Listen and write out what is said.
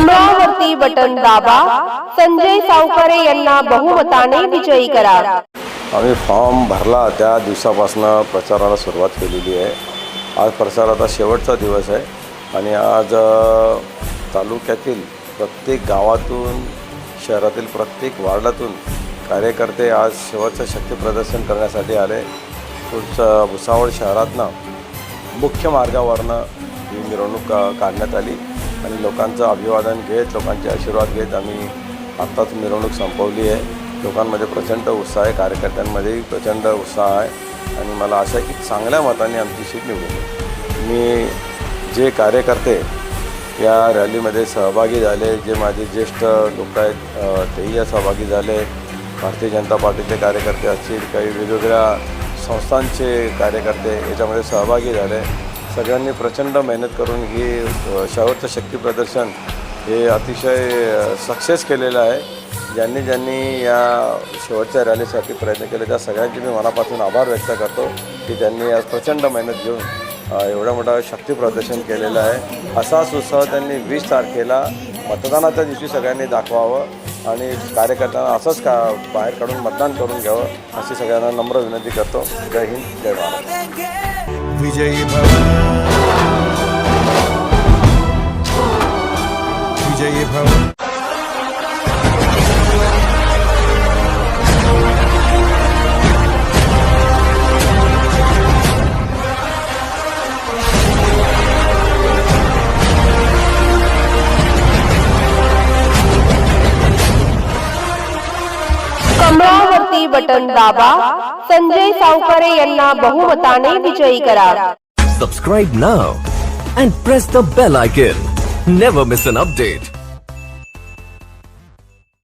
कमळावरती button दाबा. संजय सावकारे यांना बहुमताने विजयी करा. आम्ही फॉर्म भरला त्या दिवसापासून प्रचाराला सुरुवात केलेली आहे. आज प्रचाराचा शेवटचा दिवस आहे आणि आज तालुक्यातील प्रत्येक गावातून शहरातील प्रत्येक वार्डातून कार्यकर्ते आज शेवटचं शक्ती प्रदर्शन करण्यासाठी आले. पुढचं भुसावळ शहरातनं मुख्य मार्गावरनं ही मिरवणूक काढण्यात आली. आणि लोकांचं अभिवादन घेत लोकांचे आशीर्वाद घेत आम्ही आत्ताच मिरवणूक संपवली आहे. लोकांमध्ये प्रचंड उत्साह आहे कार्यकर्त्यांमध्येही प्रचंड उत्साह आहे आणि मला आशा आहे की चांगल्या मताने आमची सीट निवडून मी जे कार्यकर्ते या रॅलीमध्ये सहभागी झाले जे माझे ज्येष्ठ लोक आहेत तेही या सहभागी झाले. भारतीय जनता पार्टीचे कार्यकर्ते असतील काही वेगवेगळ्या संस्थांचे कार्यकर्ते याच्यामध्ये सहभागी झाले. सगळ्यांनी प्रचंड मेहनत करून ही अ, शेवटचं शक्ती प्रदर्शन हे अतिशय सक्सेस केलेलं आहे. ज्यांनी ज्यांनी या शेवटच्या रॅलीसाठी प्रयत्न केले त्या सगळ्यांचे मी मनापासून आभार व्यक्त करतो की त्यांनी आज प्रचंड मेहनत घेऊन एवढा मोठा शक्ती प्रदर्शन केलेलं आहे. असाच उत्साह त्यांनी वीस तारखेला मतदानाच्या दिवशी सगळ्यांनी दाखवावं आणि कार्यकर्त्यांना असंच का बाहेर काढून मतदान करून घ्यावं अशी सगळ्यांना नम्र विनंती करतो. जय हिंद जय भारत. विजयी विजयी कमळावरती बटन दाबा संजय सावकारे यांना बहुमताने विजयी करा Subscribe now and press the bell icon. Never miss an update.